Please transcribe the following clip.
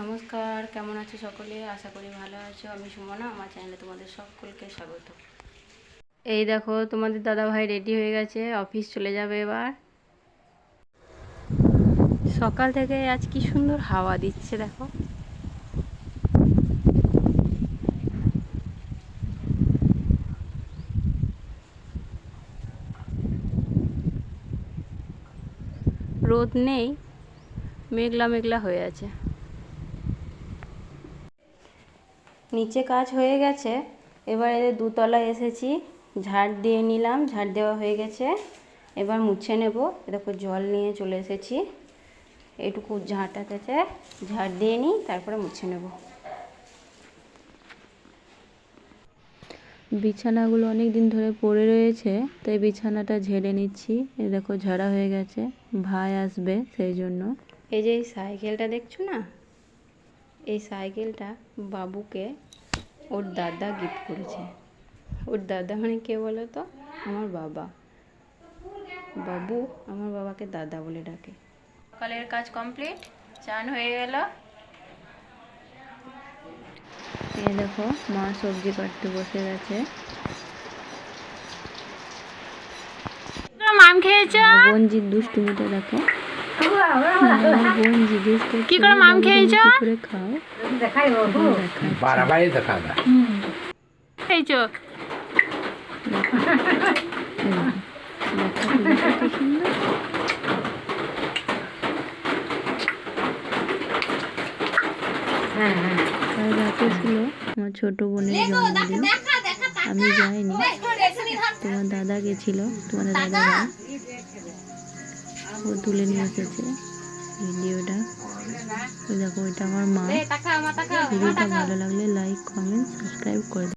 নমস্কার, কেমন আছো সকলে? আশা করি ভালো আছো। আমি সুমনা, আমার চ্যানেলে তোমাদের সকলকে স্বাগত। এই দেখো, তোমাদের দাদা ভাই রেডি হয়ে গেছে অফিস চলে যাবে এবার। সকাল থেকে আজ কি সুন্দর হাওয়া দিচ্ছে, দেখো। রোদ নেই, মেঘলা মেঘলা হয়ে আছে। নিচে কাজ হয়ে গেছে। এবার এদের দুতলায় এসেছি ঝাড় দিয়ে নিলাম ঝাড় দেওয়া হয়ে গেছে। এবার মুছে নেব। এ দেখো জল নিয়ে চলে এসেছি। এইটুকু ঝাঁটাতেছে ঝাড় দিয়ে নিই তারপরে মুছে নেব। বিছানাগুলো অনেক দিন ধরে পড়ে রয়েছে তাই বিছানাটা ঝেড়ে নিচ্ছি। এই দেখো ঝাড়া হয়ে গেছে ভাই আসবে সেই জন্য। এই যে এই সাইকেলটা দেখছ না? এই সাইকেলটা বাবুকে ওর দাদা গিফট করেছে। ওর দাদা মানে কে বলো তো? আমার বাবা। বাবু আমার বাবাকে দাদা বলে ডাকে। সকালের কাজ কমপ্লিট চান হয়ে গেল? এই দেখো মা সবজি কাটতে বসে গেছে। মাম খেয়েছ? বঞ্জির দুষ্টুমিটা দেখো। কি করে মাম দেখা খেয়েছ? রাতে ছিল আমার ছোট বোনের জন্মদিন আমি যাইনি। তোমার দাদা গেছিল তোমাদের দাদা ও তুলে নিয়ে এসেছে। ভিডিওটা। দেখো ওইটা আমার মা। ভিডিওটা ভালো লাগলে লাইক কমেন্ট সাবস্ক্রাইব করে